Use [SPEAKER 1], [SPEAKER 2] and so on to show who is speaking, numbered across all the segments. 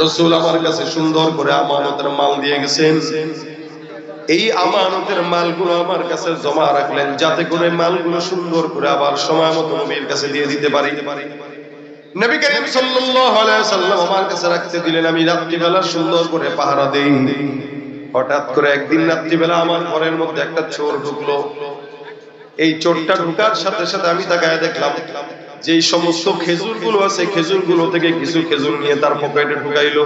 [SPEAKER 1] রসুল আমার কাছে সুন্দর করে আমানতের মাল দিয়ে গেছেন। এই আমানতের মালগুলো আমার কাছে জমা রাখলেন যাতে করে মালগুলো সুন্দর করে আবার সময় মতো নবীর কাছে দিয়ে দিতে পারি। হঠাৎ করে একদিন আমার ঘরের মধ্যে একটা চোর ঢুকলো। এই চোরটা ঢুকার সাথে সাথে আমি তাকায় দেখলাম যে সমস্ত খেজুরগুলো আছে খেজুরগুলো থেকে কিছু খেজুর নিয়ে তার পকেটে ঢুকাইলো।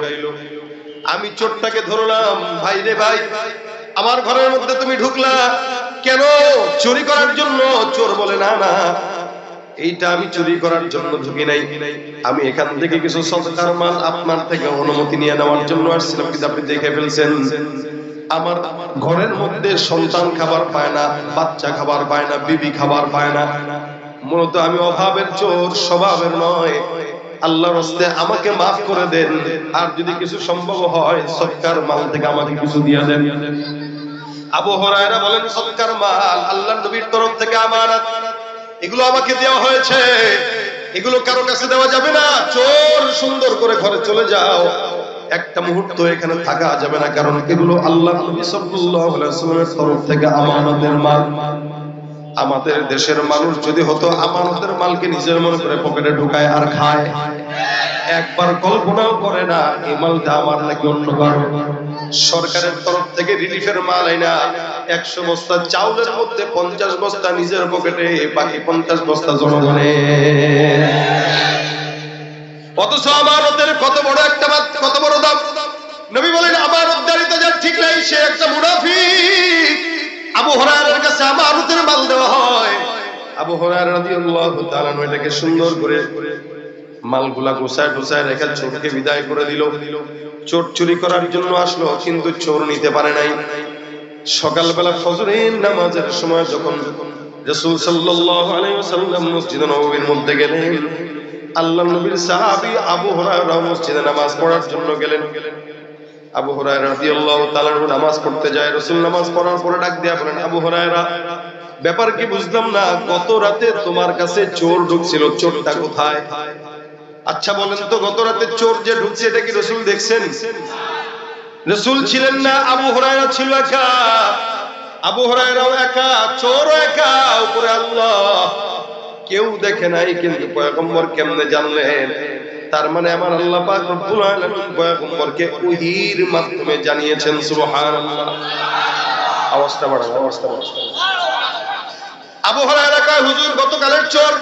[SPEAKER 1] আমি চোরটাকে ধরলাম, ভাই রে ভাই, আমার ঘরের মধ্যে তুমি ঢুকলা কেন? চুরি করার জন্য? চোর বলে, না না, এইটা আমি চুরি করার জন্য ঢুকি নাই। আমি এখান থেকে কিছু সদকার মাল আপনার থেকে অনুমতি নিয়ে নেওয়ার জন্য আসছিলাম, কিন্তু আপনি দেখে ফেলছেন, আমার ঘরের মধ্যে সন্তান খাবার পায় না, বাচ্চা খাবার পায় না, বিবি খাবার পায় না। মূলত আমি অভাবের চোর, স্বভাবের নয়। আল্লাহর হস্তে আমাকে মাফ করে দেন। আর যদি কিছু সম্ভব হয়, সৎকার মাল থেকে আমাকে কিছু দিয়ে দেন। আবু হরায়রা বলেন, সৎকার মাল আল্লাহর নবীর তরফ থেকে আমানত। এগুলো আমাকে দেওয়া হয়েছে। এগুলো কারও কাছে দেওয়া যাবে না। চোর, সুন্দর করে ঘরে চলে যাও। একটা মুহূর্ত এখানে থাকা যাবে না, কারণ এগুলো আল্লাহ নবী সাল্লাল্লাহু আলাইহি ওয়াসাল্লামের তরফ থেকে আমানতের মাল। আমাদের দেশের মানুষ যদি হতো, আমানতের মালকে নিজের মনে করে পকেটে ঢুকায় আর খায়। একবার কল্পনাও করে না, এই মালটা আমার নাকি অন্য কারও। সরকারের তরফ থেকে রিলিফের মাল আইনা একশো বস্তা চাউলের মধ্যে পঞ্চাশ বস্তা নিজের পকেটে, বাকি পঞ্চাশ বস্তা জনগণের। অথচ আমানতের কত বড় একটা কত বড় দাম। নবী বলেন, আমার উদ্ধারিত যার ঠিক নাই, সে একটা মুনাফিক। আবু হরায়রার কাছে আমানতের মাল দেওয়া হয়। আবু হরায়রা রাদিয়াল্লাহু তাআলা সুন্দর করে মালগুলা রেখে চোরকে বিদায় করে দিল। চোর চুরি করার জন্য আসলো, কিন্তু চোর নিতে পারে নাই। সকালবেলা ফজরের নামাজের সময় যখন রাসূল সাল্লাল্লাহু আলাইহি ওয়াসাল্লাম মসজিদে নববীর মধ্যে গেলেন আল্লাহ নবীর সাহাবী আবু হুরায়রা মসজিদে নামাজ পড়ার জন্য গেলেন। আবু হুরায়রা নামাজ পড়তে যায়, রাসূল নামাজ পড়ার পরে ডাক দিয়া বলেন, আবু হুরায়রা, ব্যাপার কি বুঝলাম না, গত রাতে তোমার কাছে চোর ঢুকছিল, চোরটা কোথায়? আচ্ছা বলেন তো, গত রাতে চোর যে ঢুকছে, এটা কি রসুল দেখছেন? রসুল ছিলেন না, আবু হরায়রা ছিল একা। আবু হরায়রাও একা চোর একা, উপরে আল্লাহ। কেউ দেখে নাই, কিন্তু পয়গম্বর কেমনে জানলেন? তার মানে আমার আল্লাহ পাক রব্বুল আলামিন পয়গম্বরকে ওহীর মাধ্যমে জানিয়েছেন, সুবহানাল্লাহ। আওয়াজটা বাড়ান আওয়াজটা বাড়ান আবু হরায়রা হুজুর, গতকালের চোর,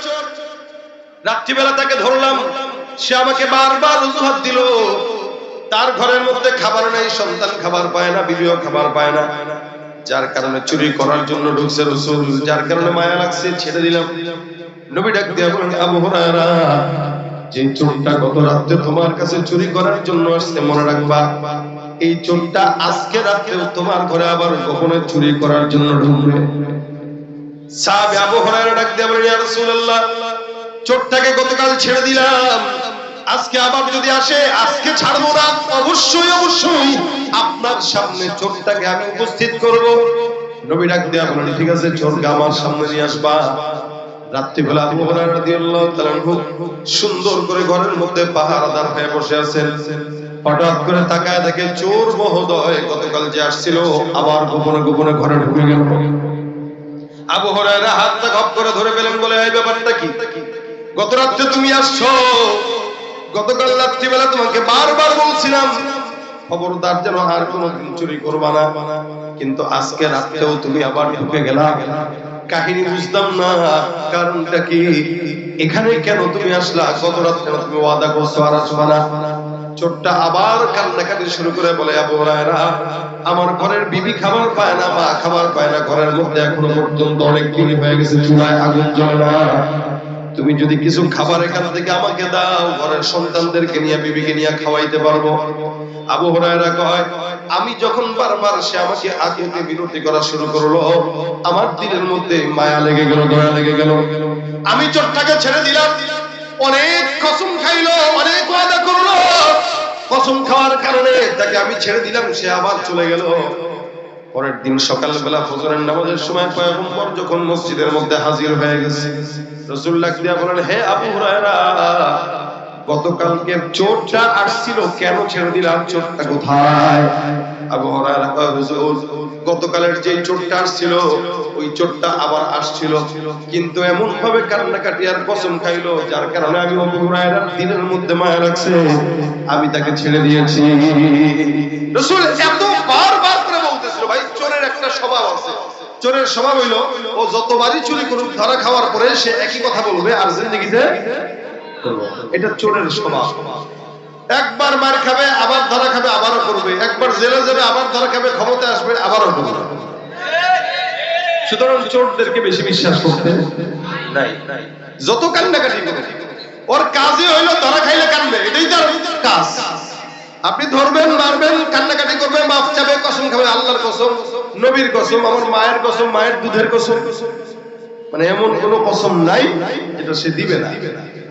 [SPEAKER 1] রাত্রিবেলা তাকে ধরলাম। সে আমাকে বারবার অজুহাত দিল। তার ঘরের মধ্যে খাবার নেই, সন্তান খাবার পায় না, বিবিও খাবার পায় না। যার কারণে চুরি করার জন্য ঢুকছে রসুল, যার কারণে মায়া লাগছে, ছেড়ে দিলাম। নবী ডাক দিয়া বলেন আবু হুরায়রা যে চোরটা গত রাতে তোমার কাছে চুরি করার জন্য আসছে, মনে রাখবা, এই চোরটা আজকে রাতেও তোমার ঘরে আবার গোপনে চুরি করার জন্য ঢুকবে। ছেড়ে দিলাম। আজকে আবার যদি আসে, আজকে ছাড়বো অবশ্যই অবশ্যই আপনার সামনে আমি উপস্থিত করব। ডাক দিয়া বলেন ঠিক আছে, চোরকে আমার সামনে নিয়ে আসবা। রাত্রিবেলা সুন্দর করে ঘরের মধ্যে পাহারাদার হয়ে বসে আছেন। হঠাৎ করে তাকায় দেখে চোর মহোদয় গতকাল যে আসছিল, আবার গোপনে গোপনে ঘরে ঢুকে গেল। হাতটা গপ করে ধরে বলে, এই ব্যাপারটা কি? গত রাত্রে তুমি আসছো। গতকাল রাত্রিবেলা তোমাকে বারবার বলছিলাম, খবরদার যেন আর কোনোদিন চুরি করবা না। কিন্তু আজকে রাত্রেও তুমি আবার ঢুকে গেলা। কাহিনী বুঝতাম না। কারণটা কি? এখানে কেন তুমি আসলা? গত রাত্রে তুমি ওয়াদা করছ? আর আসবা না। চোরটা আবার কান্নাকাটি শুরু করে বলে, আবু হুরায়রা, আমার ঘরের বিবি খাবার পায় না, মা খাবার পায় না। ঘরের মধ্যে এখনও পর্যন্ত অনেক দিন হয়ে গেছে, চুলায় আগুন জ্বলে না। তুমি যদি কিছু খাবার এখান থেকে আমাকে দাও, ঘরের সন্তানদেরকে নিয়ে, বিবিকে নিয়ে খাওয়াইতে পারব। আবু হুরায়রা কয়, আমি যখন বারবার সে আমাকে আগে বিরতি করা শুরু করল, আমার দিলের মধ্যে মায়া লেগে গেল, দয়া লেগে গেল। আমি চোরটাকে ছেড়ে দিলাম। অনেক কসম খাইলো, অনেক ওয়াদা করল। কসম খাওয়ার কারণে তাকে আমি ছেড়ে দিলাম, সে আবার চলে গেল। পরের দিন সকালবেলা ফজরের নামাজের সময় পয়গম্বর যখন মসজিদের মধ্যে হাজির হয়ে গেছে, রাসূলুল্লাহ দিয়া বলেন হে আবু হুরায়রা গতকালকে চোরটা আসছিল, কেন ছেড়ে দিলাম? চোরটা কোথায়? গতকালের যে চোরটা আসছিল, ওই চোরটা আবার আসছিল। কিন্তু এমন ভাবে কান্নাকাটি আর কসম খাইলো, যার কারণে আমি দিনের মধ্যে মায়া লাগছে। আমি তাকে ছেড়ে দিয়েছি। রাসূল বলতেছিল, ভাই, চোরের একটা স্বভাব আছে। চোরের হইল, ও যতবারই চুরি করুক, ধরা খাওয়ার পরে সে একই কথা বলবে, আর জিন্দগিতে এটা চোরের স্বভাব একবার মার খাবে, আবার ধরা খাবে, আবারও করবে। একবার জেলে যাবে, আবার ধরা খাবে ক্ষমতা আসবে, আবারও করবে। সুতরাং চোরদেরকে বেশি বিশ্বাস করতে নাই। যত কান্নাকাটি ওর কাজই হইল ধরা খাইলে কানবে। এটাই তার কাজ। আপনি ধরবেন, মারবেন, কান্নাকাটি করবেন, মাফ চাবে, কসম খাবে, আল্লাহর কসম, নবীর কসম, আমার মায়ের কসম, মায়ের দুধের কসম। মানে এমন কোনো কসম নাই, যেটা সে দিবে না।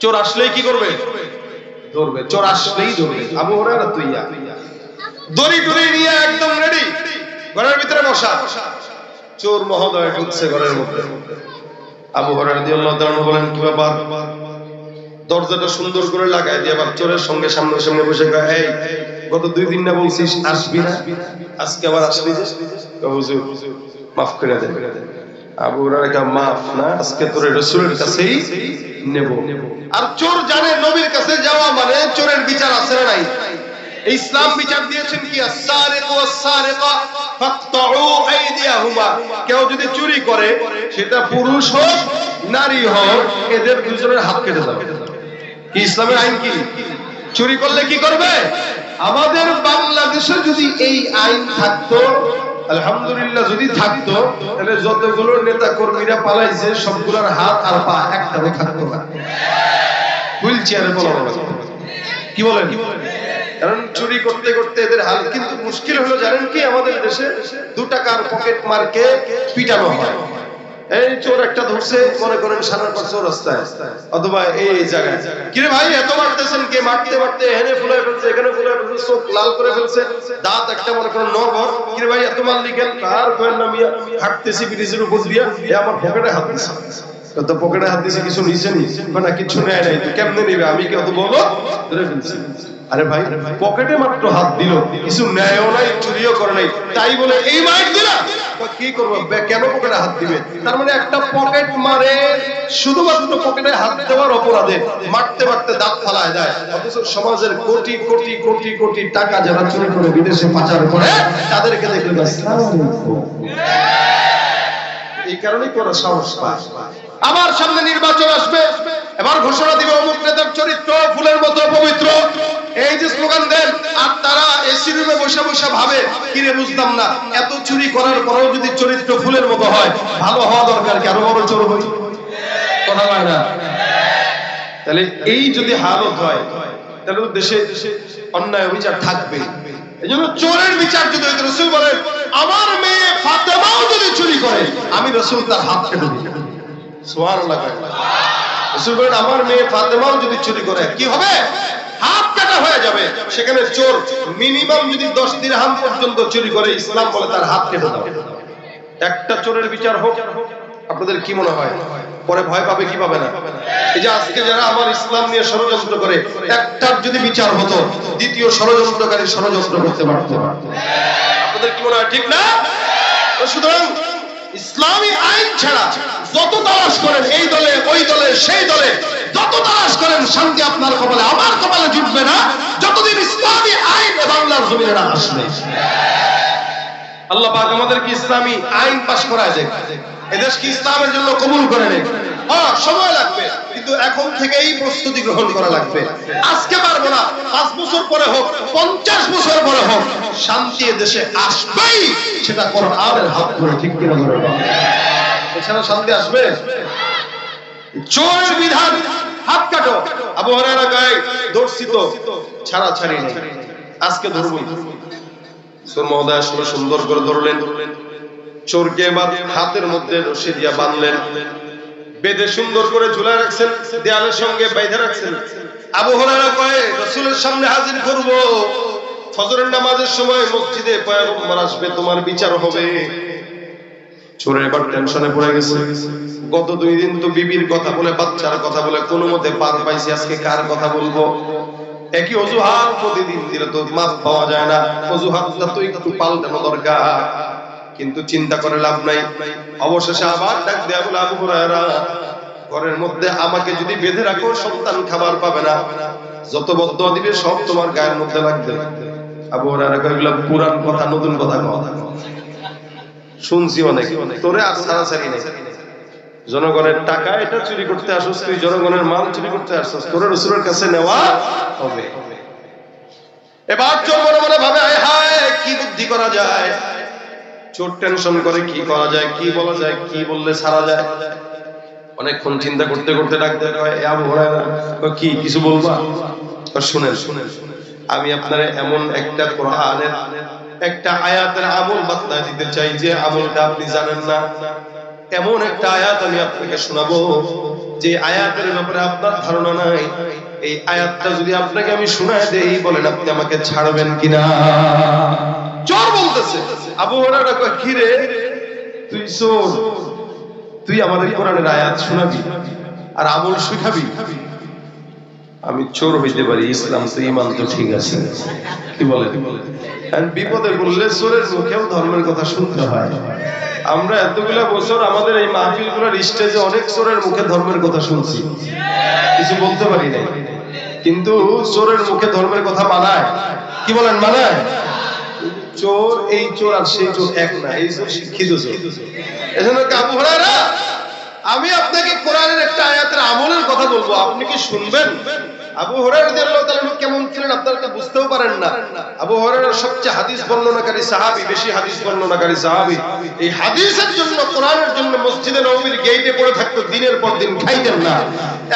[SPEAKER 1] চোর আসলেই কি করবে? ধরবে চোর আসলেই ধরবে। আবু হুরায়রা তৈয়া দড়ি টড়ি নিয়ে একদম রেডি ঘরের ভিতরে বসা। চোর মহোদয় ঢুকছে ঘরের মধ্যে। আবু হরার রাদিয়াল্লাহু তাআলা বলেন কি ব্যাপার? দরজাটা সুন্দর করে লাগায় দিয়ে আবার চোরের সঙ্গে সামনে সামনে বসে এই গত দুই দিন না বলছিস আসবি না? আজকে আবার আসলি যে? হুজুর মাফ করে দেন। আবু মাফ না, আজকে রাসূলের কাছেই নেব। আর চোর জানে নবীর কাছে যাওয়া মানে চোরের বিচার আছে নাই? ইসলাম বিচার দিয়েছেন কি কেউ যদি চুরি করে, সেটা পুরুষ হোক, নারী হোক, এদের দুজনের হাত কেটে যাবে কি, ইসলামের আইন কি? চুরি করলে কি করবে? আমাদের বাংলাদেশে যদি এই আইন থাকতো আলহামদুলিল্লাহ, যদি থাকতো, তাহলে যতগুলো নেতা কর্মীরা পালাইছে, সবগুলোর হাত আর পা একটাও থাকতো না। হুইল চেয়ারে বলা কি বলেন? কারণ চুরি করতে করতে এদের হাল কিন্তু মুশকিল হলো, জানেন কি? আমাদের দেশে দু টাকার পকেট মারকে পিটানো হয়। এই চোর একটা ধরছে, মনে করেন সারার পর চোর রাস্তায়। অথবা এই জায়গায়। কিরে ভাই, এত মারতেছেন কে? মারতে মারতে এখানে ফুলাই ফেলছে, এখানে ফুলাই ফেলছে, চোখ লাল করে ফেলছে, দাঁত একটা মনে করেন নরবর কিরে ভাই, এত মারলি কেন? আর কয়েন নামিয়া হাঁটতেছি ব্রিজের উপর দিয়া। এ আমার পকেটে হাত দিছে। তো পকেটে হাত দিছে, কিছু নিছে নি? না কিছু নেয় নাই তো কেমনে নিবে? আমি কি অত বলো ধরে ফেলছি। আরে ভাই, পকেটে মাত্র হাত দিল, কিছু নেয়ও নাই, চুরিও করে নাই। তাই বলে, এই মাইক দিলা কি করব? কেন পকেটে হাত দিবে? তার মানে একটা পকেট মারে, শুধুমাত্র পকেটে হাত দেওয়ার অপরাধে মারতে মারতে দাঁত ফালায় যায় সমাজের কোটি কোটি কোটি কোটি টাকা যারা চুরি করে বিদেশে পাচার করে, তাদেরকে দেখলে এই কারণেই করা সাহস পায়। সামনে নির্বাচন আসবে। এবার ঘোষণা দিবে অমুক নেতার চরিত্র, ফুলের মতো পবিত্র। এই যে স্লোগান দেন, আর তারা এসি রুমে বসে বসে ভাবে, কিরে বুঝতাম না, এত চুরি করার পরেও যদি চরিত্র ফুলের মতো হয়, ভালো হওয়া দরকার কি? আরও বড় চোর হই কথা হয় না? তাহলে এই যদি হালত হয়, তাহলে দেশে অন্যায় অবিচার থাকবে। এই জন্য চোরের বিচার যদি হইতো রসুল বলেন, আমার মেয়ে ফাতেমাও যদি চুরি করে, আমি রসুল তার হাত কেটে দিই সুবহানাল্লাহ রসুল বলেন, আমার মেয়ে ফাতেমাও যদি চুরি করে, কি হবে? হাত কাটা হয়ে যাবে। সেখানে চোর মিনিমাম যদি দশ দিরহাম পর্যন্ত চুরি করে, ইসলাম বলে তার হাত কেটে দাও। একটা চোরের বিচার হোক, আপনাদের কি মনে হয়? পরে ভয় পাবে, কি পাবে না? এই যে আজকে যারা আমার ইসলাম নিয়ে ষড়যন্ত্র করে, একটার যদি বিচার হতো, দ্বিতীয় ষড়যন্ত্রকারী ষড়যন্ত্র করতে পারতো। আপনাদের কি মনে হয়, ঠিক না? সুতরাং ইসলামী আইন ছাড়া যত তালাশ করেন, এই দলে, ওই দলে, সেই দলে যত তালাশ করেন, শান্তি আপনার কপালে, আমার কপালে জুটবে না। যতদিন ইসলামী আইন বাংলার জমিনে না আসবে। আল্লাহ পাক আমাদেরকে ইসলামী আইন পাশ করায় দেখ। এদেশ কি ইসলামের জন্য কবুল করে নেই হ্যাঁ সময় লাগবে, কিন্তু এখন থেকেই প্রস্তুতি গ্রহণ করা লাগবে। আজকে পারব না, পাঁচ বছর পরে হোক, পঞ্চাশ বছর পরে হোক, শান্তি এদেশে আসবেই, সেটা কোরআনের হাত ধরে, ঠিক কিনা ধরে এছাড়া শান্তি আসবে? চোরের বিধান, হাত কাটো। আবু হরায়রা কয়, ধরছি তো, ছাড়া ছাড়ি নেই। আজকে ধরবো সুর মহোদয় আসলে সুন্দর করে ধরলেন। চোরকে এবার হাতের মধ্যে রশি দিয়া বাঁধলেন। বেঁধে সুন্দর করে ঝুলা রাখছেন, দেয়ালের সঙ্গে বাইধে রাখছেন। আবু হরায়রা কয়, রসুলের সামনে হাজির করব। ফজরের নামাজের সময় মসজিদে পয়গম্বর আসবে, তোমার বিচার হবে। চোরের এবার টেনশনে পড়ে গেছে। গত দুই দিন তো বিবির কথা বলে, বাচ্চার কথা বলে, কোনো মতে পার পাইছি। আজকে কার কথা বলব? একই অজুহাত প্রতিদিন দিলে তো মাপ পাওয়া যায় না। অজুহাতটা তো একটু পাল্টানো দরকার। কিন্তু চিন্তা করে লাভ নাই। অবশেষে আবার ডাক দেয়া বলে, আবু হুরায়রা, ঘরের মধ্যে আমাকে যদি বেঁধে রাখো, সন্তান খাবার পাবে না। যত বদ্ধ দিবে, সব তোমার গায়ের মধ্যে লাগবে। আবু হুরায়রা কয়, এগুলো পুরান কথা, নতুন কথা কথা শুনছি অনেক। তোরে আর ছাড়াছাড়ি নেই। জনগণের টাকা এটা চুরি করতে আসছিস তুই জনগণের মাল চুরি করতে আসছিস তোর রসুলের কাছে নেওয়া হবে। এবার চোর মনে মনে ভাবে হায় কি বুদ্ধি করা যায়? চোর টেনশন করে কি করা যায় কি বলা যায় কি বললে ছাড়া যায়? অনেকক্ষণ চিন্তা করতে করতে ডাকতে হয় আবু হুরায়রা কি কিছু বলবা? কয়, শুনেন শুনেন আমি আপনার এমন একটা কোরআনের একটা আয়াতের আমল বার্তা দিতে চাই যে আমলটা আপনি জানেন না। এমন একটা আয়াত আমি আপনাকে শোনাবো, যে আয়াতের ব্যাপারে আপনার ধারণা নাই। এই আয়াতটা যদি আপনাকে আমি শোনায় দেই, বলেন আপনি আমাকে ছাড়বেন কিনা? চোর বলতেছে, আবু হরারা কয়, কি রে? তুই চোর? তুই আমাদের কোরআনের আয়াত শোনাবি আর আমল শিখাবি? আমি চোর হইতে পারি, ইসলাম তো ইমান তো ঠিক আছে। কি বলে বিপদে বললে চোরের মুখেও ধর্মের কথা শুনতে হয়। আমরা এতগুলা বছর আমাদের এই মাহফিলগুলার স্টেজে অনেক চোরের মুখে ধর্মের কথা শুনছি। কিছু বলতে পারি নাই। কিন্তু চোরের মুখে ধর্মের কথা মানায়। কি বলেন, মানায়? চোর এই চোর আর সেই চোর এক না, এই চোর শিক্ষিত চোর। এজন্য কাবু আমি আপনাকে কোরআনের একটা আয়াতের আমলের কথা বলব। আপনি কি শুনবেন? আবু আনহু কেমন ছিলেন আপনারা বুঝতেও পারেন না। আবু হরাইরা সবচেয়ে হাদিস বর্ণনাকারী সাহাবী, বেশি হাদিস বর্ণনাকারী সাহাবী। এই হাদিসের জন্য, কোরআনের জন্য মসজিদে নববীর গেটে পড়ে থাকতো, দিনের পর দিন খাইতেন না।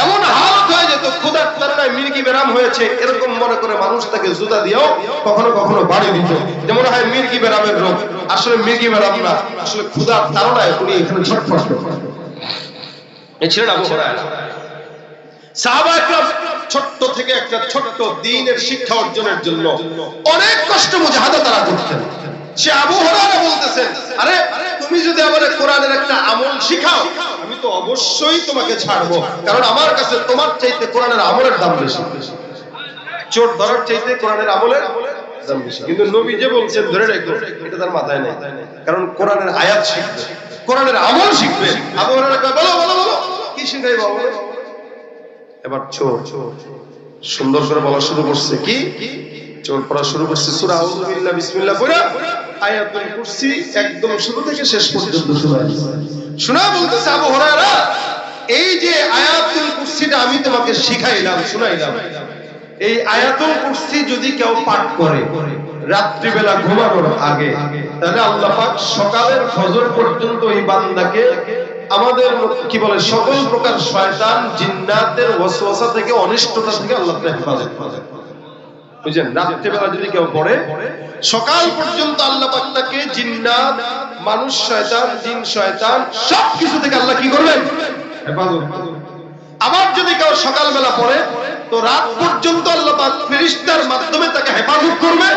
[SPEAKER 1] এমন হালত হয়ে যেত ক্ষুধার তাড়নায় মির্গি বেরাম হয়েছে, এরকম মনে করে মানুষ তাকে জুতা দিয়েও কখনো কখনো বাড়ি দিত। যেমন হয় মির্গি বেরামের রোগ। আসলে মির্গি বেরাম না, আসলে ক্ষুধার তাড়নায় উনি এখানে ছটফট। এই ছিলেন আবু হুরায়রা। সাহাবা ছোট্ট থেকে একটা ছোট্ট দ্বীনের শিক্ষা অর্জনের জন্য অনেক কষ্ট মুজাহাদা তারা করতেন। সে আবু হুরায়রা বলতেছেন আরে তুমি যদি আমার কোরআনের একটা আমল শিখাও আমি তো অবশ্যই তোমাকে ছাড়বো। কারণ আমার কাছে তোমার চাইতে কোরআনের আমলের দাম বেশি। চোর ধরার চাইতে কোরআনের আমলের দাম বেশি। কিন্তু নবী যে বলছেন ধরে রাখো এটা তার মাথায় নেই। কারণ কোরআনের আয়াত শিখবে কোরআনের আমল শিখবে। আবু হুরায়রা কয়, বলো বলো বলো কি শিখাই বাবু এবার চোর। সুন্দর করে বলা শুরু করছে কি? চোর পড়া শুরু করছে একদম শুরু থেকে শেষ পর্যন্ত শোনা এই যে আয়াতুল আমি তোমাকে শিখাইলাম, শুনাইলাম। এই আয়াতুল কুরসি যদি কেউ পাঠ করে, রাত্রিবেলা ঘুমানোর আগে, তাহলে আল্লাহ সকালের ফজর পর্যন্ত এই বান্দাকে আমাদের কি বলে, সকল প্রকার শয়তান জিন্নাতের ওয়াসওয়াসা থেকে, অনিষ্টতা থেকে আল্লাহ হেফাজত করে। বুঝছেন রাত্রিবেলা যদি কেউ পড়ে, সকাল পর্যন্ত আল্লাহ পাক তাকে জিন্নাত, মানুষ শয়তান, জিন শয়তান সব কিছু থেকে আল্লাহ কি করবেন? হেফাজত আবার যদি কেউ সকালবেলা পড়ে, তো রাত পর্যন্ত আল্লাহ পাক ফেরেশতার মাধ্যমে তাকে হেফাজত করবে,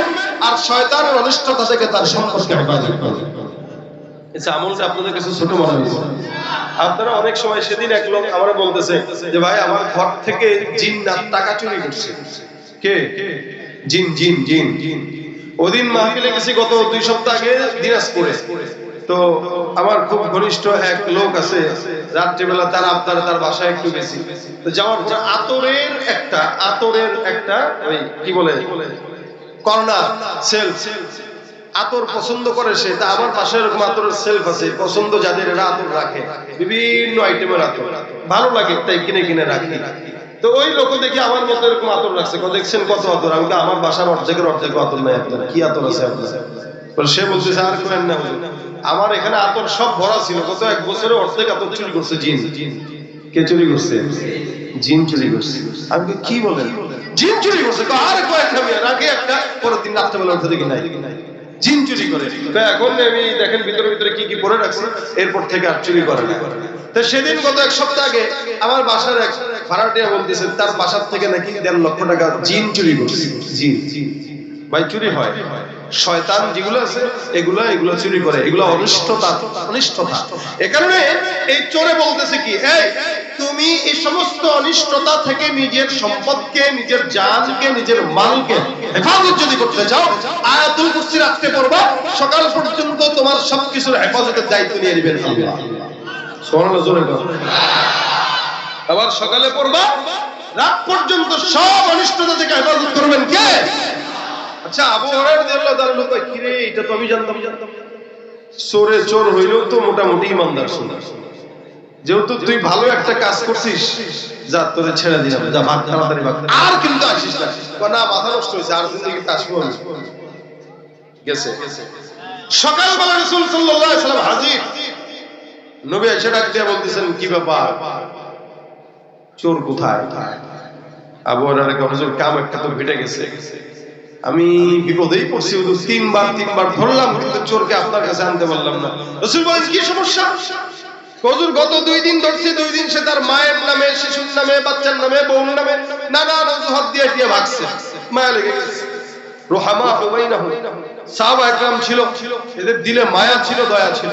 [SPEAKER 1] আর শয়তানের অনিষ্টতা থেকে তার সম্পর্কে হেফাজত করবে। আচ্ছা আপনারা অনেক সময় সেদিন এক লোক আমরা বলতেছে যে, ভাই, আমার ঘর থেকে টাকা চুরি করছে। কে? জিন জিন জিন জিন। ওদিন গেছি গত দুই সপ্তাহ আগে তো আমার খুব ঘনিষ্ঠ এক লোক আছে, রাত্রিবেলা তার আপনার তার বাসায় একটু গেছি। তো যাওয়ার পরে আতরের একটা আতরের একটা ওই কি বলে? Corner, shelf. আতর পছন্দ করে সে, তা আমার পাশে এরকম আতরের সেলফ আছে, পছন্দ যাদের এরা আতর রাখে, বিভিন্ন আইটেমের আতর। ভালো লাগে তাই কিনে কিনে রাখি। তো ওই লোক দেখি আমার মতো এরকম আতর রাখছে দেখছেন কত আতর? আমি আমার বাসার অর্ধেকের অর্ধেক আতর নাই আপনার, কি আতর আছে আপনার? সে বলতেছে আর না আমার এখানে আতর সব ভরা ছিল, কত এক বছরে অর্ধেক আতর চুরি করছে, জিন। কে চুরি করছে? জিন চুরি করছে। আমি কি বলেন? জিন চুরি করছে। আরে কয়েক খাবি রাখে একটা, পরের দিন রাত্রেবেলা নাই। জিন চুরি করে। তো এখন আমি দেখেন ভিতরে ভিতরে কি কি পরে রাখছি, এরপর থেকে আর চুরি করে না। তো সেদিন গত এক সপ্তাহ আগে আমার বাসার এক ভাড়াটিয়া বলতেছে, তার বাসার থেকে নাকি দেড় লক্ষ টাকা জিন চুরি করছে। জিন ভাই, চুরি হয়। শয়তান যেগুলো আছে, এগুলো এগুলো চুরি করে। এগুলো অনিষ্টতা অনিষ্টতা। এ কারণে এই চোরে বলতেছে কি, এই, তুমি এই সমস্ত অনিষ্টতা থেকে নিজের সম্পদকে, নিজের জানকে, নিজের মালকে হেফাজত যদি করতে চাও, আয়াতুল কুরসি রাখতে পারবা সকাল পর্যন্ত তোমার সবকিছুর হেফাজতের দায়িত্ব নিয়ে নেবেন আল্লাহ। সুবহানাল্লাহ, জোরে। আবার সকালে পড়বা, রাত পর্যন্ত সব অনিষ্টতা থেকে হেফাজত করবেন কে? আচ্ছা আবু হুরায়রা রাদিয়াল্লাহু তাআলা লোক কি রে এটা তো আমি জানতাম। জানতাম চোরে চোর হইলেও তো মোটামুটি ইমানদার শুনে যেহেতু তুই ভালো একটা কাজ করছিস, যা তোরে ছেড়ে দিলাম। যা, ভাগ, তাড়াতাড়ি ভাগ। আর কিন্তু আসিস না। না, মাথা নষ্ট হয়েছে, আর আসব গেছে। সকালবেলা রাসূল সাল্লাল্লাহু সাল্লাম হাজির। নবী এসে ডাক দিয়ে বলতেছেন, কি ব্যাপার? চোর কোথায়? আবু কাম একটা তো ঘটে গেছে। আমি বিপদেই পড়ছি তিনবার তিনবার ধরলাম, কিন্তু চোরকে আপনার কাছে আনতে পারলাম না। রাসূল বলেন, কি সমস্যা? হুজুর, গত দুই দিন ধরছি, দুই দিন সে তার মায়ের নামে, শিশুর নামে, বাচ্চার নামে, বউর নামে নানা অজুহাত দিয়ে দিয়ে ভাগছে। মায়া লেগে গেছে। রোহামা হুবাইনাহু সাহাবা একরাম ছিল। এদের দিলে মায়া ছিল, দয়া ছিল।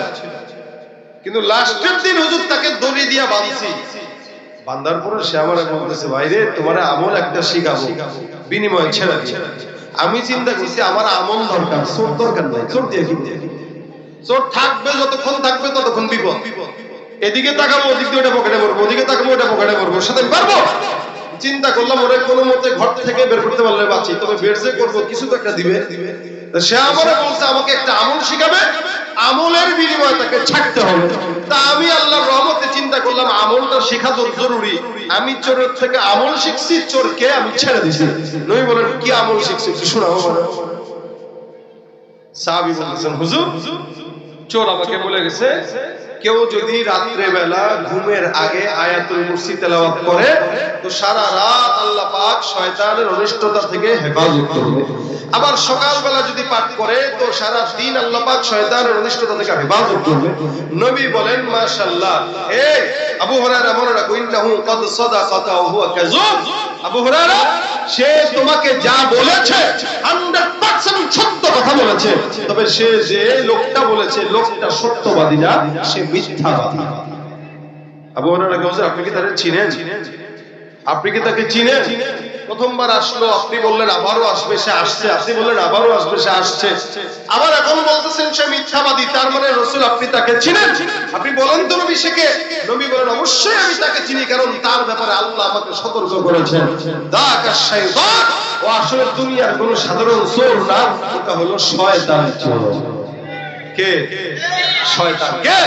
[SPEAKER 1] কিন্তু লাস্টের দিন হুজুর তাকে দড়ি দিয়া বাঁধছি। বান্দার পরে সে আমার বলতেছে, ভাইরে, তোমার আমল একটা শিখাবো। বিনিময় ছেড়ে আমি চিন্তা করছি আমার আমল দরকার, চোর দরকার নাই, চোর দিয়ে কি চোর থাকবে যতক্ষণ থাকবে ততক্ষণ বিপদ। এদিকে তাকাবো, ওদিক দিয়ে ওটা পকেটে পড়ব ওদিকে তাকাবো, ওটা পকেটে পড়ব সাথে পারব? চিন্তা করলাম, ওরে কোনো মতে ঘর থেকে বের করতে পারলে বাঁচি, তবে বের যে করব, কিছু তো একটা দিবে। সে আমারে বলছে, আমাকে একটা আমল শিখাবে। আমলের বিনিময়ে তাকে ছাড়তে হবে। তা আমি আল্লাহর রহমতে চিন্তা করলাম, আমলটা শেখা তো জরুরি। আমি চোরের থেকে আমল শিখছি, চোরকে আমি ছেড়ে দিছি। নবী বলেন, কি আমল শিখছি শোনাও সাহাবী বলতেছেন, হুজুর, চোর আমাকে বলে গেছে, কেউ যদি রাত্রে বেলা ঘুমের আগে আয়াতুল কুরসি তেলাওয়াত করে, তো সারা রাত আল্লাহ পাক শয়তানের অনিষ্টতা থেকে হেফাজত করবে। আবার সকালবেলা যদি পাঠ করে, তো সারা দিন আল্লাহ পাক শয়তানের অনিষ্টতা থেকে হেফাজত করবে। নবী বলেন, মাশাআল্লাহ। এই, আবু হুরায়রা মনে রাখো, ইন্নাহু ক্বাদ সাদাকাতা ওয়া হুয়া কাযুব। আবু হুরায়রা, সে তোমাকে যা বলেছে 100% সত্য কথা বলেছে। তবে সে যে লোকটা বলেছে, লোকটা সত্যবাদী না, সে মিথ্যাবাদী। আবু হুরায়রা কে আপনি কি তাকে চিনেন? আপনি কি তাকে চিনেন? প্রথমবার আসলো, আপনি বললেন আবারও আসবে, সে আসছে, আপনি বললেন আবারও আসবে, সে আসছে। আবার এখন বলতেছেন সে মিথ্যাবাদী, তার মানে রসুল আপনি তাকে চিনেন? আপনি বলেন তো নবী শেখে নবী বলেন, অবশ্যই আমি তাকে চিনি, কারণ তার ব্যাপারে আল্লাহ আমাকে সতর্ক করেছেন। দাকা শাইতান। ও আসলে দুনিয়ার কোন সাধারণ চোর না, ওটা হলো শয়তান কে? শয়তান। কে?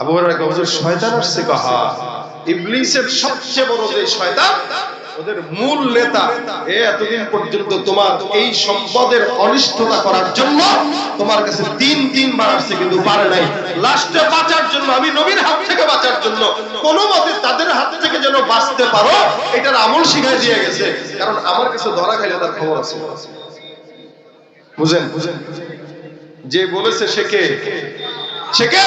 [SPEAKER 1] আবু হুরায়রা হুজুর, শয়তান আসছে কাহা? ইবলিসের সবচেয়ে বড় যে শয়তান ওদের মূল নেতা এ এতদিন পর্যন্ত তোমার এই সম্পদের অনিষ্টতা করার জন্য তোমার কাছে তিন তিন বার আসছে, কিন্তু পারে নাই। লাস্টে বাঁচার জন্য, আমি নবীর হাত থেকে বাঁচার জন্য, কোন মতে তাদের হাত থেকে যেন বাঁচতে পারো, এটার আমল শিখাই দিয়ে গেছে। কারণ আমার কাছে ধরা খাইলে তার খবর আছে। বুঝেন বুঝেন? যে বলেছে সে কে? সে কে?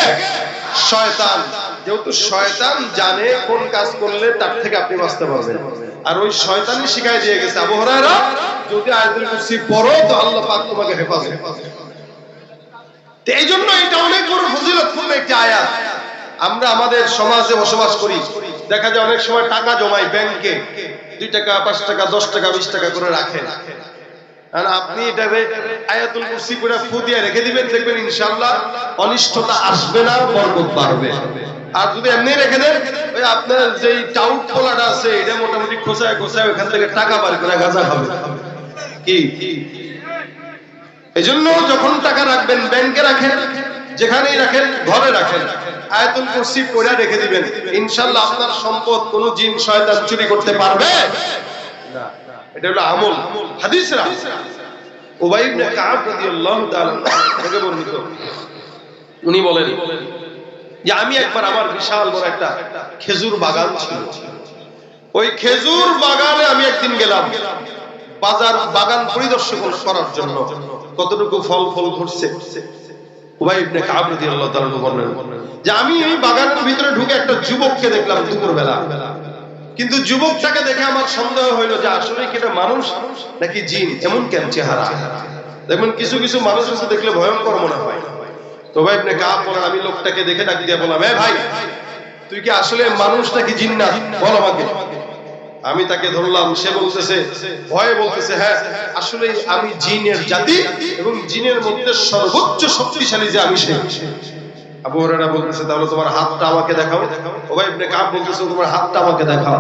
[SPEAKER 1] শয়তান। যেহেতু শয়তান জানে কোন কাজ করলে তার থেকে আপনি বাঁচতে পারবেন। আর ওই শয়তানই শিখাই দিয়ে গেছে, আবু হুরায়রা, যদি আয়াতুল কুরসি পড়ো, তো আল্লাহ পাক তোমাকে হেফাজত এই জন্য এটা অনেক বড় ফজিলতপূর্ণ একটি আয়াত। আমরা আমাদের সমাজে বসবাস করি, দেখা যায় অনেক সময় টাকা জমাই ব্যাংকে, দুই টাকা, পাঁচ টাকা, দশ টাকা, বিশ টাকা করে রাখেন আর আপনি এটাকে আয়াতুল কুরসি পড়ে ফু দিয়ে রেখে দিবেন, দেখবেন ইনশাআল্লাহ অনিষ্টতা আসবে না, বরকত বাড়বে। আর যদি এমনি রেখে দেন, ওই আপনার যেই টাউট পোলাটা আছে, এটা মোটামুটি খোসায় খোসায় ওখান থেকে টাকা বার করে গাঁজা খাবে। কি? এজন্য যখন টাকা রাখবেন, ব্যাংকে রাখেন, যেখানেই রাখেন, ঘরে রাখেন। আয়াতুল কুরসি পড়ে রেখে দিবেন। ইনশাল্লাহ আপনার সম্পদ কোন জিন, শয়তান চুরি করতে পারবে? না। এটা হলো আমল। হাদিসরা উবাই ইবনে কাব রাদিয়াল্লাহু তাআলা থেকে বর্ণিত। উনি বলেন যে আমি একবার আমার বিশাল বড় একটা খেজুর বাগান ছিল। ওই খেজুর বাগানে আমি একদিন গেলাম বাজার, বাগান পরিদর্শন করার জন্য। কতটুকু ফল ফল বাগানের ভিতরে ঢুকে একটা যুবককে দেখলাম কিন্তু যুবকটাকে দেখে আমার সন্দেহ যে আসলে মানুষ নাকি জিন? এমন কেন চেহারা? কিছু কিছু মানুষ দেখলে ভয়ঙ্কর মনে হয়। তো ভাই, আপনি কাপ বলেন, আমি লোকটাকে দেখে ডাক দিয়ে বললাম হ্যাঁ ভাই, তুই কি আসলে মানুষ নাকি জিন্নাত? বল আমাকে। আমি তাকে ধরলাম, সে বলতেছে, ভয়ে বলতেছে হ্যাঁ আসলে আমি জিনের জাতি এবং জিনের মধ্যে সর্বোচ্চ শক্তিশালী যে আমি সে। আবু হুরায়রা বলতেছে, তাহলে তোমার হাতটা আমাকে দেখাও। ওবাই ইবনে কাব বলতেছে, তোমার হাতটা আমাকে দেখাও।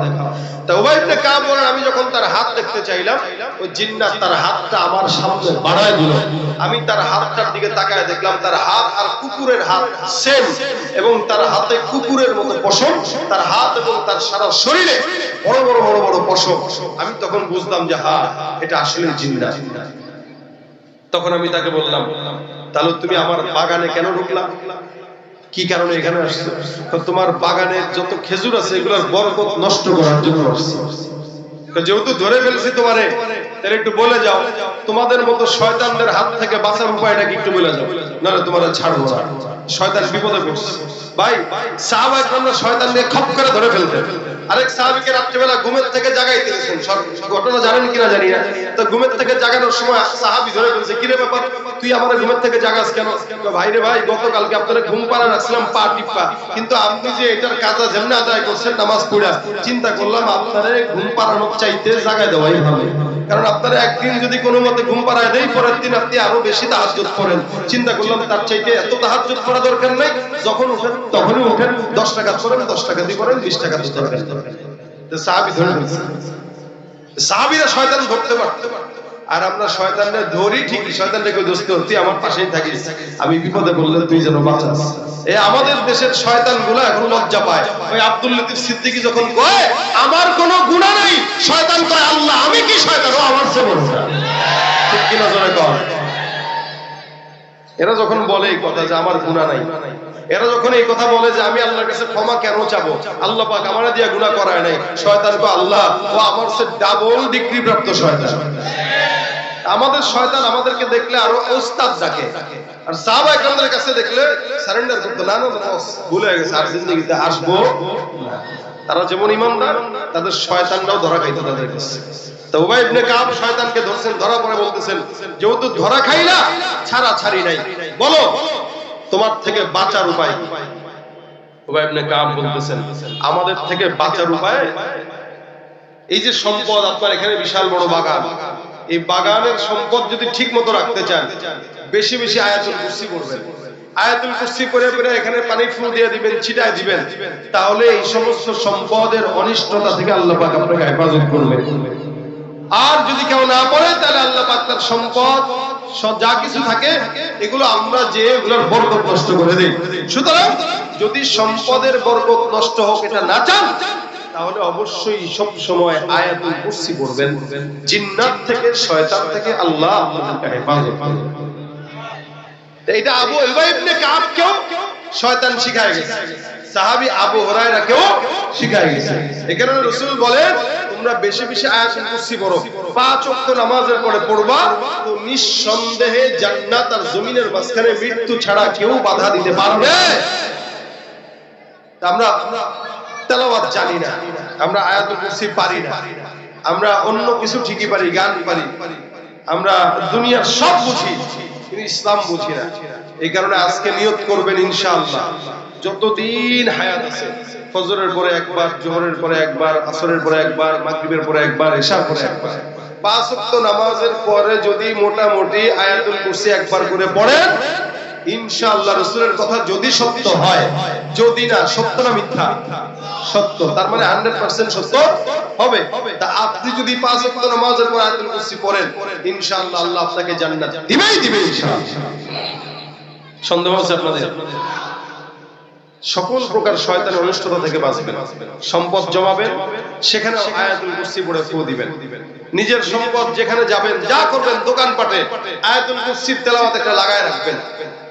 [SPEAKER 1] তা ওবাই ইবনে কাব আমি যখন তার হাত দেখতে চাইলাম, ওই জিন্নাত তার হাতটা আমার সামনে বাড়ায় দিল। আমি তার হাতটার দিকে তাকায় দেখলাম, তার হাত আর কুকুরের হাত সেম এবং তার হাতে কুকুরের মতো পশম, তার হাত এবং তার সারা শরীরে বড় বড় বড় বড় পশম। আমি তখন বুঝলাম যে, হা, এটা আসলে জিন্নাত। তখন আমি তাকে বললাম, তাহলে তুমি আমার বাগানে কেন ঢুকলা? কি কারণে এখানে আসছে? তোমার বাগানে যত খেজুর আছে, এগুলোর বরকত নষ্ট করার জন্য আসছি। যেহেতু ধরে ফেলছি তোমারে, তাহলে একটু বলে যাও, তোমাদের মতো শয়তানদের হাত থেকে বাঁচার উপায়টা কি একটু বলে যাও, নাহলে তোমার ছাড়বো না শয়তান বিপদে পড়ছে। ভাই সাহাবা একরামরা শয়তান দিয়ে খপ করে ধরে ফেলতেন আরেক সাহাবীকে রাত্রিবেলা ঘুমের থেকে জাগাইতেছেন ঘটনা জানেন কিনা জানি না। তো ঘুমের থেকে জাগানোর সময় সাহাবী ধরে ফেলছে কি রে ব্যাপার? তুই আমার ঘুমের থেকে জাগাস কেন? ভাই রে ভাই, গতকালকে আপনারা ঘুম পাড়া রাখছিলাম, পা টিপ্পা কিন্তু আপনি যে এটার কাজা যেমনি আদায় করছেন, নামাজ পড়া, চিন্তা করলাম আপনারে ঘুম পাড়ানোর চাইতে জাগাই দেওয়াই ভালো। কারণ আপনারা একদিন যদি কোনো মতে ঘুম পাড়ায় দেই, পরের দিন আপনি আরও বেশি তাহাজ্জুদ করেন চিন্তা করলাম তার চাইতে এত তাহাজ্জুদ করা দরকার নাই। যখন উঠেন, তখনই উঠেন। দশ টাকা করেন, দশ টাকা দিয়ে করেন, বিশ টাকা দিয়ে করেন। সাহাবিরা শয়তান ধরতে পারত। আর আমরা শয়তানরে ধরি ঠিকই, শয়তানরে কই দোস্ত, তুই আমার পাশেই থাকিস। আমি বিপদে বললে তুই যেন বাঁচাস। এই আমাদের দেশের শয়তানগুলা এখন লজ্জা পায়। ওই আব্দুল লতিফ সিদ্দিকী যখন কয়, আমার কোনো গুনাহ নাই। শয়তান কয়, আল্লাহ, আমি কি শয়তান? ও আমার চেয়ে বড় ঠিক কি নজরে কর এরা যখন বলে এই কথা যে আমার গুনাহ নাই, এরা যখন এই কথা বলে যে আমি আল্লাহর কাছে ক্ষমা কেন চাবো? আল্লাহ পাক আমার দিয়া গুনাহ করায় নাই। শয়তান কো আল্লাহ, ও আমার সে ডাবল ডিগ্রি প্রাপ্ত শয়তান। আমাদের শয়তান আমাদেরকে দেখলে আরও ওস্তাদ ডাকে। আর সাহাবা একরামদের কাছে দেখলে সারেন্ডার করতে, না না ভুলে গেছে, আর জিন্দেগিতে আসব। তারা যেমন ইমানদার, তাদের শয়তানরাও ধরা খাইতো তাদের কাছে। পরে আমাদের থেকে বাঁচার উপায়? এই যে সম্পদ, আপনার এখানে বিশাল বড় বাগান। এই বাগানের সম্পদ যদি ঠিক মতো রাখতে চান, বেশি বেশি আয়াতুল কুরসি করবেন আয়াতুল কুরসি করে করে এখানে পানি ফুল দিয়ে দিবেন, ছিটায় দিবেন। তাহলে এই সমস্ত সম্পদের অনিষ্টতা থেকে আল্লাহ আপনাকে হেফাজত করবে আর যদি কেউ না পড়ে, তাহলে আল্লাহ পাক তার সম্পদ যা কিছু থাকে, এগুলো আমরা যে এগুলোর বরকত নষ্ট করে দিই। সুতরাং যদি সম্পদের বরকত নষ্ট হোক, এটা না চান, তাহলে অবশ্যই সব সময় আয়াতুল কুরসি পড়বেন। জিন্নাত থেকে, শয়তান থেকে আল্লাহ এটা আবু ইবনে কাবকেও শয়তান শিখায় গেছে। সাহাবী আবু হুরায়রাকেও শিখায় গেছে। এখানে রাসূল বলেন তোমরা বেশি বেশি আয়াতুল কুরসি পড়ো। পাঁচ ওয়াক্ত নামাজের পরে পড়বা তো নিঃসন্দেহে জান্নাত আর জমিনের মাঝখানে মৃত্যু ছাড়া কেউ বাধা দিতে পারবে। আমরা তেলাওয়াত জানি না। আমরা আয়াতুল কুরসি পারি না। আমরা অন্য কিছু ঠিকই পারি, গান পারি। আমরা দুনিয়ার সব বুঝি, কিন্তু ইসলাম বুঝি না। এই কারণে আজকে নিয়ত করবেন ইনশাআল্লাহ। যতদিন হায়াত আছে ফজরের পরে একবার, জোহরের পরে একবার, আসরের পরে একবার, মাগরিবের পরে একবার, এশার পরে একবার। পাঁচ ওয়াক্ত নামাজের পরে যদি মোটামুটি আয়াতুল কুরসি একবার করে পড়েন, ইনশাআল্লাহ রাসূলের কথা যদি সত্য হয়, যদি না, সত্য না মিথ্যা? সত্য। তার মানে 100% সত্য হবে। তা আপনি যদি পাঁচ ওয়াক্ত নামাজের পর আয়াতুল কুরসি পড়েন, ইনশাআল্লাহ আল্লাহ আপনাকে জান্নাত দিবেই দিবে, ইনশাআল্লাহ। সন্দেহ আছে আপনাদের? সকল প্রকার শয়তানের অনিষ্টতা থেকে বাঁচবেন। সম্পদ জমাবেন সেখানে আয়াতুল কুরসি পড়ে ফু দিবেন। নিজের সম্পদ যেখানে যাবেন, যা করবেন দোকানপাটে, আয়াতুল কুরসির তেলাওয়াত একটা লাগায় রাখবেন।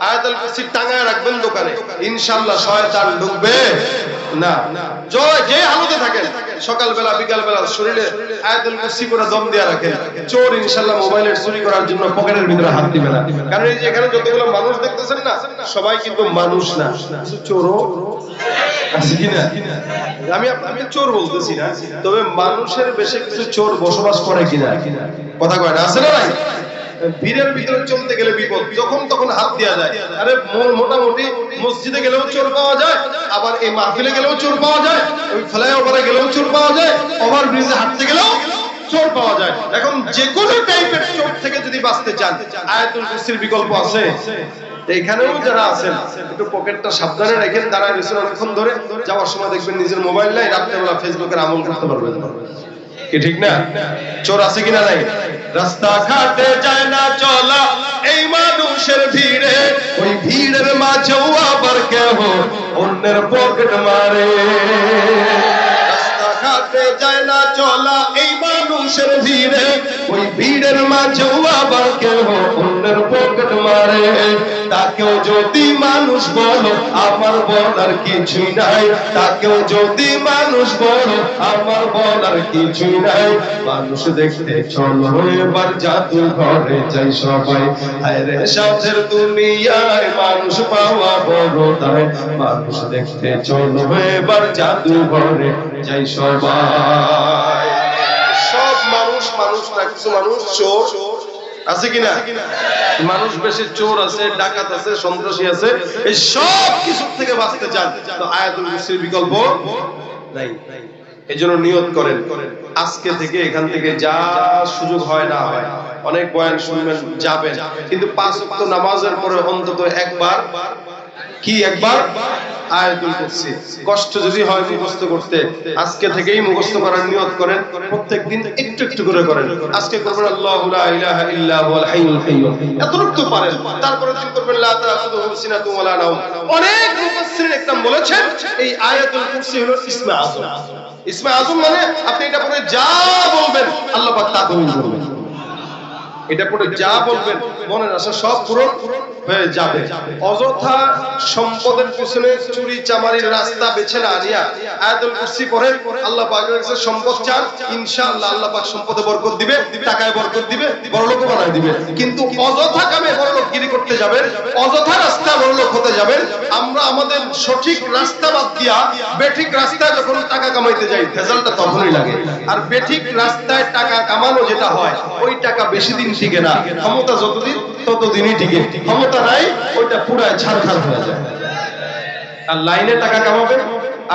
[SPEAKER 1] আয়াতুল কুরসি টাঙায় রাখবেন দোকানে। ইনশাআল্লাহ শয়তান ঢুকবে। না। জয়, যে হালতে থাকেন, সকালবেলা, বিকালবেলা শরীরে আয়াতুল কুরসি করে দম দিয়ে রাখেন। চোর ইনশাআল্লাহ মোবাইলের চুরি করার জন্য পকেটের ভিতরে হাত দিবে না। কারণ এই যে এখানে যতগুলো মানুষ দেখতেছেন না, সবাই কিন্তু মানুষ না। চোরও আছে কিনা? আমি আপনাকে চোর বলতেছি না, তবে মানুষের বেশি কিছু চোর বসবাস করে কিনা? কথা কয় না, আছে না ভাই? ভিড়ের ভিতরে চলতে গেলে বিপদ, যখন তখন হাত দেওয়া যায়। আরে মোটামুটি মসজিদে গেলেও চোর পাওয়া যায়, আবার এই মাহফিলে গেলেও চোর পাওয়া যায়, ওই ফ্লাইওভারে গেলেও চোর পাওয়া যায় ওভার ব্রিজে হাঁটতে গেলেও চোর পাওয়া যায়। এখন যে কোনো টাইপের চোর থেকে যদি বাঁচতে চান, আয়াতুল কুরসির বিকল্প আছে। এখানেও যারা আছেন, একটু পকেটটা সাবধানে রাখেন, দাঁড়ায় রয়েছেন অনেকক্ষণ ধরে। যাওয়ার সময় দেখবেন নিজের মোবাইল নাই, রাত্রেবেলা ফেসবুকের আমল করতে পারবেন কি ঠিক না? চোর আছে কিনা নাই? রাস্তা ঘাটে যায় না চলা, এই মানুষের ভিড়ে। ওই ভিড়ের মাঝেও আবার কেহ অন্যের পকেট মারে। রাস্তা ঘাটে যায় মানুষের ভিড়ে, ওই ভিড়ের মাঝেও আবার কেহ অন্যের পকেট মারে। তাকেও যদি মানুষ বলো, আমার বলার কিছুই নাই। তাকেও যদি মানুষ বলো, আমার বলার কিছুই নাই। মানুষ দেখতে চলো, এবার জাদু ঘরে যাই সবাই। আরে সাথের দুনিয়ায় মানুষ পাওয়া বড় দায় মানুষ দেখতে চলো, এবার জাদু ঘরে যাই সবাই। সব মানুষ না, কিছু মানুষ চোর আছে কিনা? মানুষ বেশি চোর আছে, ডাকাত আছে, সন্ত্রাসী আছে, এই সব কিছু থেকে বাঁচতে চান। তো আয়াতুল কুরসির বিকল্প নাই। এই জন্য নিয়ত করেন, আজকে থেকে এখান থেকে যা সুযোগ হয় না হয়, অনেক বয়ান শুনবেন, যাবেন। কিন্তু পাঁচ নামাজের পরে অন্তত একবার, কি একবার? আয়াতুল কষ্ট যদি হয় মুখস্থ করতে, আজকে থেকেই মুখস্থ করার নিয়ত করেন একটু একটু করে করেন। আজকে করবেন হাইয়ুল এতটুকু পারেন। তারপরে দিন করবেন, লা নাওম। অনেক মুফাসসিরিন একদম বলেছেন, এই আয়াতুল কুরসি হলো ইসমে আযম ইসমে আযম মানে আপনি এটা পড়ে যা বলবেন, আল্লাহ পাক তা কবুল করবেন। এটা পড়ে যা বলবেন, মনের আশা সব পূরণ হয়ে যাবে। অযথা সম্পদের পিছনে চুরি চামারির রাস্তা বেছে না নিয়া আয়াতুল কুরসি পড়েন, আল্লাহ পাকের কাছে সম্পদ চান, ইনশাআল্লাহ আল্লাহ পাক সম্পদে বরকত দিবে, টাকায় বরকত দিবে, বড়লোক বানায় দিবে। কিন্তু অযথা কামে বড়লোক গিরি করতে যাবেন, অযথা রাস্তা বড়লোক হতে যাবেন, আমরা আমাদের সঠিক রাস্তা বাদ দিয়া বেঠিক রাস্তায় যখন টাকা কামাইতে যাই রেজাল্টটা তখনই লাগে। আর বেঠিক রাস্তায় টাকা কামানো যেটা হয়, ওই টাকা বেশি দিন টিকে না। ক্ষমতা যতদিন, ততদিনই টিকে। ক্ষমতা নাই, ওইটা পুরায় ছাড়খাড় হয়ে যায়। আর লাইনে টাকা কামাবেন,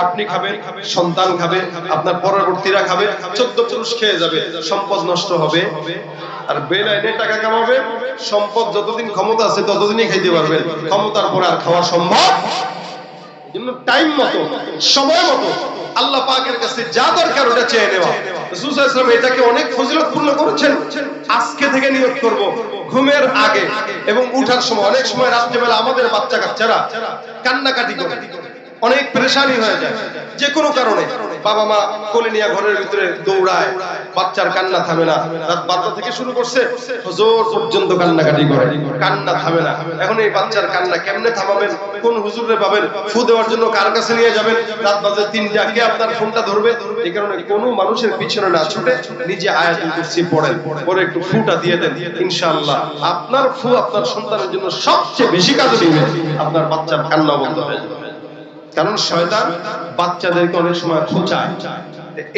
[SPEAKER 1] আপনি খাবেন, সন্তান খাবে, আপনার পরবর্তীরা খাবে, চোদ্দ পুরুষ খেয়ে যাবে, সম্পদ নষ্ট হবে। আর বেলাইনে টাকা কামাবে সম্পদ যতদিন ক্ষমতা আছে, ততদিনই খাইতে পারবেন। ক্ষমতার পরে আর খাওয়া সম্ভব? টাইম মতো, সময় মতো, আল্লাহ পাকের কাছে যা দরকার, ওটা চেয়ে নেওয়া। এটাকে অনেক করেছেন। আজকে থেকে নিয়োগ করব, ঘুমের আগে এবং উঠার সময়। অনেক সময় আমাদের বাচ্চা কাচ্চারা কান্নাকাটি করে। অনেক পরেশানি হয়ে যায়। যে কোনো কারণে বাবা মা কোলে নিয়ে ঘরের ভিতরে দৌড়ায়, বাচ্চার কান্না থামে না। রাত বারোটা থেকে শুরু করছে, হুজুর পর্যন্ত কান্নাকাটি করে। কান্না থামে না। এখন এই বাচ্চার কান্না কেমনে থামাবেন? কোন হুজুরে পাবেন ফু দেওয়ার জন্য কার কাছে নিয়ে যাবেন? রাত বাজে তিনটা, কে আপনার ফোনটা ধরবে? এই কারণে কোনো মানুষের পিছনে না ছুটে নিজে আয়াতুল কুরসি পড়েন। পরে একটু ফুটা দিয়ে দেন, ইনশাআল্লাহ। আপনার ফু আপনার সন্তানের জন্য সবচেয়ে বেশি কাজে দিবে। আপনার বাচ্চার কান্না বন্ধ হয়ে যাবে। কারণ শয়তান বাচ্চাদেরকে অনেক সময় খোঁচায়।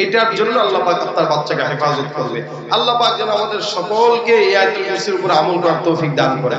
[SPEAKER 1] এটার জন্য আল্লাহ পাক তার বাচ্চাকে হেফাজত করবে। আল্লাহ পাক যেন আমাদের সকলকে এই আয়াতুল কুরসির উপর আমল করার তৌফিক দান করে